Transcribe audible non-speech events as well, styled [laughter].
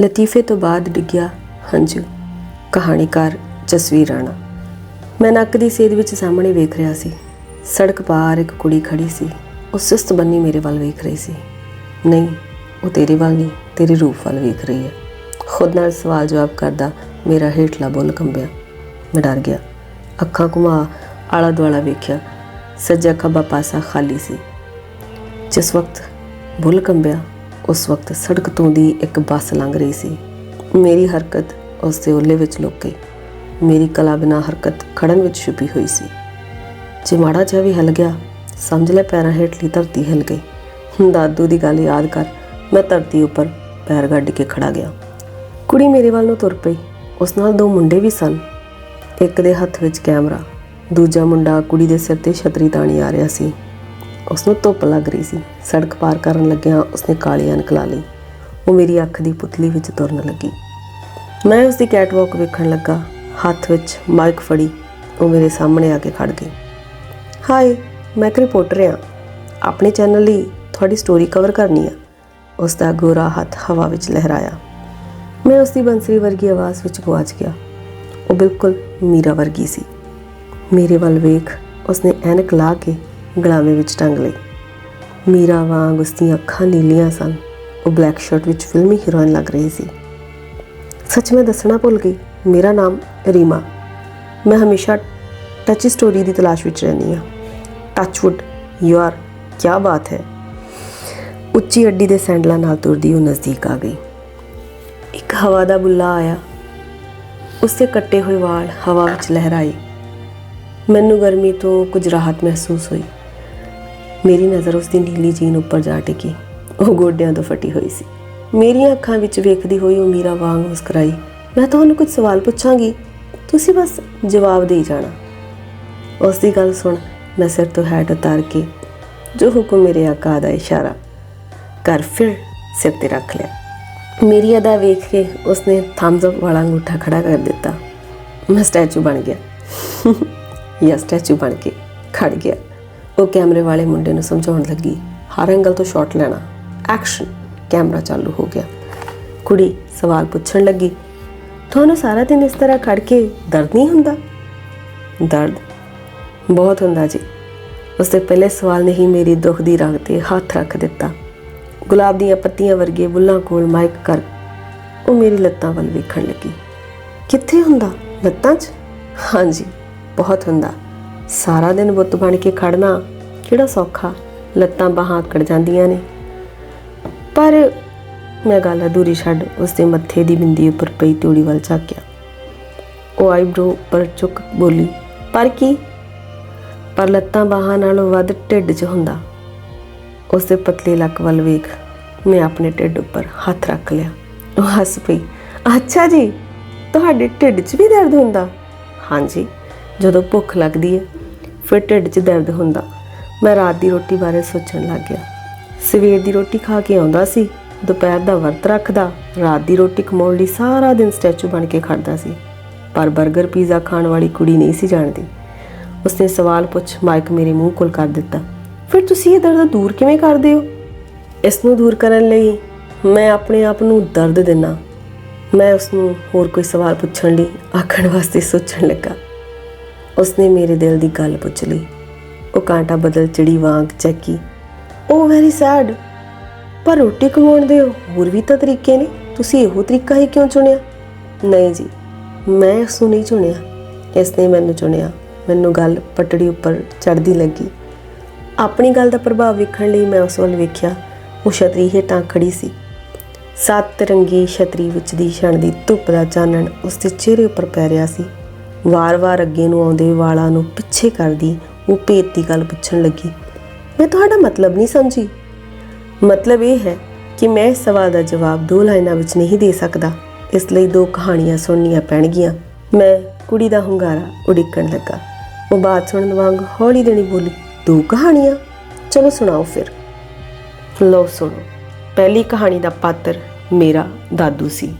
ਲਤੀਫੇ ਤੋਂ ਬਾਅਦ ਡਿੱਗਿਆ ਹੰਝੂ ਕਹਾਣੀਕਾਰ ਜਸਵੀਰ ਰਾਣਾ। ਮੈਂ ਨੱਕ ਦੀ ਸੇਧ ਵਿੱਚ ਸਾਹਮਣੇ ਵੇਖ ਰਿਹਾ ਸੀ। ਸੜਕ ਪਾਰ ਇੱਕ ਕੁੜੀ ਖੜੀ ਸੀ। ਉਹ ਸੁਸਤ ਬੰਨੀ ਮੇਰੇ ਵੱਲ ਵੇਖ ਰਹੀ ਸੀ। ਨਹੀਂ, ਉਹ ਤੇਰੇ ਵੱਲ ਨਹੀਂ, ਤੇਰੇ ਰੂਪ ਵੱਲ ਵੇਖ ਰਹੀ ਹੈ। ਖੁਦ ਨਾਲ ਸਵਾਲ ਜਵਾਬ ਕਰਦਾ ਮੇਰਾ ਹੇਠਲਾ ਬੁੱਲ ਕੰਬਿਆ। ਮੈਂ ਡਰ ਗਿਆ। ਅੱਖਾਂ ਘੁਮਾ ਆਲਾ ਦੁਆਲਾ ਵੇਖਿਆ। ਸੱਜਾ ਖੱਬਾ ਪਾਸਾ ਖਾਲੀ ਸੀ। ਜਿਸ ਵਕਤ ਬੁੱਲ ਕੰਬਿਆ ਉਸ ਵਕਤ ਸੜਕ ਤੋਂ ਦੀ ਇੱਕ ਬੱਸ ਲੰਘ ਰਹੀ ਸੀ। ਮੇਰੀ ਹਰਕਤ ਉਸ ਦੇ ਓਲੇ ਵਿੱਚ ਲੁਕ ਗਈ। ਮੇਰੀ ਕਲਾ ਬਿਨਾ ਹਰਕਤ ਖੜਨ ਵਿੱਚ ਛੁਪੀ ਹੋਈ ਸੀ। ਜੇ ਮਾੜਾ ਜਿਹਾ ਵੀ ਹਿਲ ਗਿਆ, ਸਮਝ ਲੈ ਪੈਰਾਂ ਹੇਠਲੀ ਧਰਤੀ ਹਿਲ ਗਈ। ਹੁਣ ਦਾਦੂ ਦੀ ਗੱਲ ਯਾਦ ਕਰ ਮੈਂ ਧਰਤੀ ਉੱਪਰ ਪੈਰ ਗੱਡ ਕੇ ਖੜਾ ਗਿਆ। ਕੁੜੀ ਮੇਰੇ ਵੱਲ ਨੂੰ ਤੁਰ ਪਈ। ਉਸ ਨਾਲ ਦੋ ਮੁੰਡੇ ਵੀ ਸਨ। ਇੱਕ ਦੇ ਹੱਥ ਵਿੱਚ ਕੈਮਰਾ, ਦੂਜਾ ਮੁੰਡਾ ਕੁੜੀ ਦੇ ਸਿਰ ਤੇ ਛਤਰੀ ਤਾਣੀ ਆ ਰਿਹਾ ਸੀ। ਉਸ ਨੂੰ ਧੁੱਪ ਲੱਗ ਰਹੀ ਸੀ। ਸੜਕ ਪਾਰ ਕਰਨ ਲੱਗਿਆ ਉਸਨੇ ਕਾਲੀ ਅਨਕ ਲਾ ਲਈ। ਉਹ ਮੇਰੀ ਅੱਖ ਦੀ ਪੁਤਲੀ ਵਿੱਚ ਤੁਰਨ ਲੱਗੀ। ਮੈਂ ਉਸ ਦੀ ਕੈਟਵਾਕ ਵੇਖਣ ਲੱਗਾ। ਹੱਥ ਵਿੱਚ ਮਾਈਕ ਫੜੀ। ਉਹ ਮੇਰੇ ਸਾਹਮਣੇ ਆ ਕੇ ਖੜ ਗਈ। ਹਾਈ ਮੈਂ ਇੱਕ ਰਿਪੋਰਟਰ ਹਾਂ। ਆਪਣੇ ਚੈਨਲ ਲਈ ਤੁਹਾਡੀ ਸਟੋਰੀ ਕਵਰ ਕਰਨੀ ਆ। ਉਸ ਦਾ ਗੋਰਾ ਹੱਥ ਹਵਾ ਵਿੱਚ ਲਹਿਰਾਇਆ। ਮੈਂ ਉਸ ਦੀ ਬੰਸਰੀ ਵਰਗੀ ਆਵਾਜ਼ ਵਿੱਚ ਗਵਾਚ ਗਿਆ। ਉਹ ਬਿਲਕੁਲ ਮੀਰਾ ਵਰਗੀ ਸੀ। ਮੇਰੇ ਵੱਲ ਵੇਖ ਉਸਨੇ ਐਨਕ ਲਾ ਕੇ ਗਲਾਵੇ ਵਿੱਚ ਟੰਗ ਲਈ। ਮੀਰਾ ਵਾਂਗ ਉਸ ਦੀਆਂ ਅੱਖਾਂ ਨੀਲੀਆਂ ਸਨ। ਉਹ ਬਲੈਕ ਸ਼ਰਟ ਵਿੱਚ ਫਿਲਮੀ ਹੀਰੋਇਨ ਲੱਗ ਰਹੀ ਸੀ। ਸੱਚ ਮੈਂ ਦੱਸਣਾ ਭੁੱਲ ਗਈ। ਮੇਰਾ ਨਾਮ ਰੀਮਾ। ਮੈਂ ਹਮੇਸ਼ਾ ਟੱਚੀ ਸਟੋਰੀ ਦੀ ਤਲਾਸ਼ ਵਿੱਚ ਰਹਿੰਦੀ ਹਾਂ। ਟੱਚਵੁੱਡ ਯੂ ਆਰ ਕੀ ਬਾਤ ਹੈ। ਉੱਚੀ ਅੱਡੀ ਦੇ ਸੈਂਡਲਾਂ ਨਾਲ ਤੁਰਦੀ ਉਹ ਨਜ਼ਦੀਕ ਆ ਗਈ। ਇੱਕ ਹਵਾ ਦਾ ਬੁੱਲਾ ਆਇਆ। ਉਸਦੇ ਕੱਟੇ ਹੋਏ ਵਾਲ ਹਵਾ ਵਿੱਚ ਲਹਿਰਾਏ। ਮੈਨੂੰ ਗਰਮੀ ਤੋਂ ਕੁਝ ਰਾਹਤ ਮਹਿਸੂਸ ਹੋਈ। ਮੇਰੀ ਨਜ਼ਰ ਉਸ ਦੀ ਨੀਲੀ ਜੀਨ ਉੱਪਰ ਜਾ ਟਿਕੀ। ਉਹ ਗੋਡਿਆਂ ਤੋਂ ਫਟੀ ਹੋਈ ਸੀ। ਮੇਰੀਆਂ ਅੱਖਾਂ ਵਿੱਚ ਵੇਖਦੀ ਹੋਈ ਉਹ ਮੀਰਾ ਵਾਂਗ ਮੁਸਕਰਾਈ। ਮੈਂ ਤੁਹਾਨੂੰ ਕੁਝ ਸਵਾਲ ਪੁੱਛਾਂਗੀ। ਤੁਸੀਂ ਬਸ ਜਵਾਬ ਦੇ ਜਾਣਾ। ਉਸ ਦੀ ਗੱਲ ਸੁਣ ਮੈਂ ਸਿਰ ਤੋਂ ਹੈਟ ਉਤਾਰ ਕੇ ਜੋ ਹੁਕਮ ਮੇਰੇ ਆਕਾ ਦਾ ਇਸ਼ਾਰਾ ਕਰ ਫਿਰ ਸਿਰ ਤੇ ਰੱਖ ਲਿਆ। ਮੇਰੀ ਅਦਾ ਵੇਖ ਕੇ ਉਸਨੇ ਥੰਬਸ ਅਪ ਵਾਲਾ ਅੰਗੂਠਾ ਖੜਾ ਕਰ ਦਿੱਤਾ। ਮੈਂ ਸਟੈਚੂ ਬਣ ਗਿਆ। [laughs] ਜਾਂ ਸਟੈਚੂ ਬਣ ਕੇ ਖੜ ਗਿਆ। ਉਹ ਕੈਮਰੇ ਵਾਲੇ ਮੁੰਡੇ ਨੂੰ ਸਮਝਾਉਣ ਲੱਗੀ, ਹਰ ਐਂਗਲ ਤੋਂ ਸ਼ਾਟ ਲੈਣਾ। ਐਕਸ਼ਨ ਕੈਮਰਾ ਚਾਲੂ ਹੋ ਗਿਆ। ਕੁੜੀ ਸਵਾਲ ਪੁੱਛਣ ਲੱਗੀ, ਤੁਹਾਨੂੰ ਸਾਰਾ ਦਿਨ ਇਸ ਤਰ੍ਹਾਂ ਖੜ ਕੇ ਦਰਦ ਨਹੀਂ ਹੁੰਦਾ? ਦਰਦ? ਬਹੁਤ ਹੁੰਦਾ ਜੀ। ਉਸਦੇ ਪਹਿਲੇ ਸਵਾਲ ਨੇ ਹੀ ਮੇਰੀ ਦੁੱਖ ਦੀ ਰਗ ਤੇ ਹੱਥ ਰੱਖ ਦਿੱਤਾ। ਗੁਲਾਬ ਦੀਆਂ ਪੱਤੀਆਂ ਵਰਗੇ ਬੁੱਲਾਂ ਕੋਲ ਮਾਈਕ ਕਰ ਉਹ ਮੇਰੀ ਲੱਤਾਂ ਵੱਲ ਵੇਖਣ ਲੱਗੀ। ਕਿੱਥੇ ਹੁੰਦਾ? ਲੱਤਾਂ 'ਚ? ਹਾਂਜੀ, ਬਹੁਤ ਹੁੰਦਾ। ਸਾਰਾ ਦਿਨ ਬੁੱਤ ਬਣ ਕੇ ਖੜਨਾ ਕਿਹੜਾ ਸੌਖਾ? ਲੱਤਾਂ ਬਾਹਾਂ ਆਕੜ ਜਾਂਦੀਆਂ ਨੇ। ਪਰ ਮੈਂ ਗੱਲ ਅਧੂਰੀ ਛੱਡ ਉਸ ਦੇ ਮੱਥੇ ਦੀ ਬਿੰਦੀ ਉੱਪਰ ਪਈ ਤੂੜੀ ਵੱਲ ਝਾਕਿਆ। ਉਹ ਆਈਬ੍ਰੋ ਪਰ ਚੁੱਕ ਬੋਲੀ, ਪਰ ਕੀ? ਪਰ ਲੱਤਾਂ ਬਾਹਾਂ ਨਾਲੋਂ ਵੱਧ ਢਿੱਡ 'ਚ ਹੁੰਦਾ। ਉਸ ਦੇ ਪਤਲੇ ਲੱਕ ਵੱਲ ਵੇਖ ਮੈਂ ਆਪਣੇ ਢਿੱਡ ਉੱਪਰ ਹੱਥ ਰੱਖ ਲਿਆ। ਉਹ ਹੱਸ ਪਈ, ਅੱਛਾ ਜੀ, ਤੁਹਾਡੇ ਢਿੱਡ 'ਚ ਵੀ ਦਰਦ ਹੁੰਦਾ? ਹਾਂਜੀ। ਜਦੋਂ ਭੁੱਖ ਲੱਗਦੀ ਹੈ, ਫਿਰ ਢਿੱਡ 'ਚ ਦਰਦ ਹੁੰਦਾ। ਮੈਂ ਰਾਤ ਦੀ ਰੋਟੀ ਬਾਰੇ ਸੋਚਣ ਲੱਗ ਗਿਆ। ਸਵੇਰ ਦੀ ਰੋਟੀ ਖਾ ਕੇ ਆਉਂਦਾ ਸੀ, ਦੁਪਹਿਰ ਦਾ ਵਰਤ ਰੱਖਦਾ, ਰਾਤ ਦੀ ਰੋਟੀ ਕਮਾਉਣ ਲਈ ਸਾਰਾ ਦਿਨ ਸਟੈਚੂ ਬਣ ਕੇ ਖੜਦਾ ਸੀ। ਪਰ 버ਗਰ ਪੀਜ਼ਾ ਖਾਣ ਵਾਲੀ ਕੁੜੀ ਨਹੀਂ ਸੀ ਜਾਣਦੀ। ਉਸਨੇ ਸਵਾਲ ਪੁੱਛ ਮਾਈਕ ਮੇਰੇ ਮੂੰਹ ਕੋਲ ਕਰ ਦਿੱਤਾ, ਫਿਰ ਤੁਸੀਂ ਇਹ ਦਰਦ ਦੂਰ ਕਿਵੇਂ ਕਰਦੇ ਹੋ? ਇਸ ਨੂੰ ਦੂਰ ਕਰਨ ਲਈ ਮੈਂ ਆਪਣੇ ਆਪ ਨੂੰ ਦਰਦ ਦਿੰਨਾ ਮੈਂ ਉਸ ਨੂੰ ਹੋਰ ਕੋਈ ਸਵਾਲ ਪੁੱਛਣ ਲਈ ਆਖਣ ਵਾਸਤੇ ਸੋਚਣ ਲੱਗਾ। ਉਸਨੇ ਮੇਰੇ ਦਿਲ ਦੀ ਗੱਲ ਪੁੱਛ ਲਈ। ਉਹ ਕਾਂਟਾ ਬਦਲ ਚਿੜੀ ਵਾਂਗ ਚੱਕੀ, ਉਹ ਵੈਰੀ ਸੈਡ ਪਰ ਰੋਟੀ ਕਮਾਉਣ ਦੇ ਹੋਰ ਵੀ ਤਾਂ ਤਰੀਕੇ ਨੇ। ਤੁਸੀਂ ਇਹੋ ਤਰੀਕਾ ਹੀ ਕਿਉਂ ਚੁਣਿਆ? ਨਹੀਂ ਜੀ, ਮੈਂ ਇਸ ਨੂੰ ਨਹੀਂ ਚੁਣਿਆ। ਇਸ ਨੇ ਮੈਨੂੰ ਚੁਣਿਆ। ਮੈਨੂੰ ਗੱਲ ਪਟੜੀ ਉੱਪਰ ਚੜਦੀ ਲੱਗੀ। ਆਪਣੀ ਗੱਲ ਦਾ ਪ੍ਰਭਾਵ ਵੇਖਣ ਲਈ ਮੈਂ ਉਸ ਵੱਲ ਵੇਖਿਆ। ਉਹ ਛਤਰੀ ਹੇਠਾਂ ਖੜੀ ਸੀ। ਸੱਤ ਰੰਗੀ ਛਤਰੀ ਵਿੱਚ ਦੀ ਛਣ ਦੀ ਧੁੱਪ ਦਾ ਚਾਨਣ ਉਸ ਦੇ ਚਿਹਰੇ ਉੱਪਰ ਪੈ ਰਿਹਾ ਸੀ। ਵਾਰ-ਵਾਰ ਅੱਗੇ ਨੂੰ ਆਉਂਦੇ ਵਾਲਾਂ ਨੂੰ ਪਿੱਛੇ ਕਰਦੀ, ਉਹ ਭੇਤ ਦੀ ਗੱਲ ਪੁੱਛਣ ਲੱਗੀ। ਮੈਂ ਤੁਹਾਡਾ ਮਤਲਬ ਨਹੀਂ ਸਮਝੀ। ਮਤਲਬ ਇਹ ਹੈ ਕਿ ਮੈਂ ਇਸ ਸਵਾਲ ਦਾ ਜਵਾਬ ਦੋ ਲਾਈਨਾਂ ਵਿੱਚ ਨਹੀਂ ਦੇ ਸਕਦਾ। ਇਸ ਲਈ ਦੋ ਕਹਾਣੀਆਂ ਸੁਣਨੀਆਂ ਪੈਣਗੀਆਂ। ਮੈਂ ਕੁੜੀ ਦਾ ਹੁੰਗਾਰਾ ਉਡੀਕਣ ਲੱਗਾ। ਉਹ ਬਾਤ ਸੁਣਨ ਵਾਂਗ ਹੌਲੀ ਦੇਣੀ ਬੋਲੀ, ਦੋ ਕਹਾਣੀਆਂ? ਚਲੋ ਸੁਣਾਓ ਫਿਰ। ਲਓ ਸੁਣੋ। ਪਹਿਲੀ ਕਹਾਣੀ ਦਾ ਪਾਤਰ ਮੇਰਾ ਦਾਦੂ ਸੀ।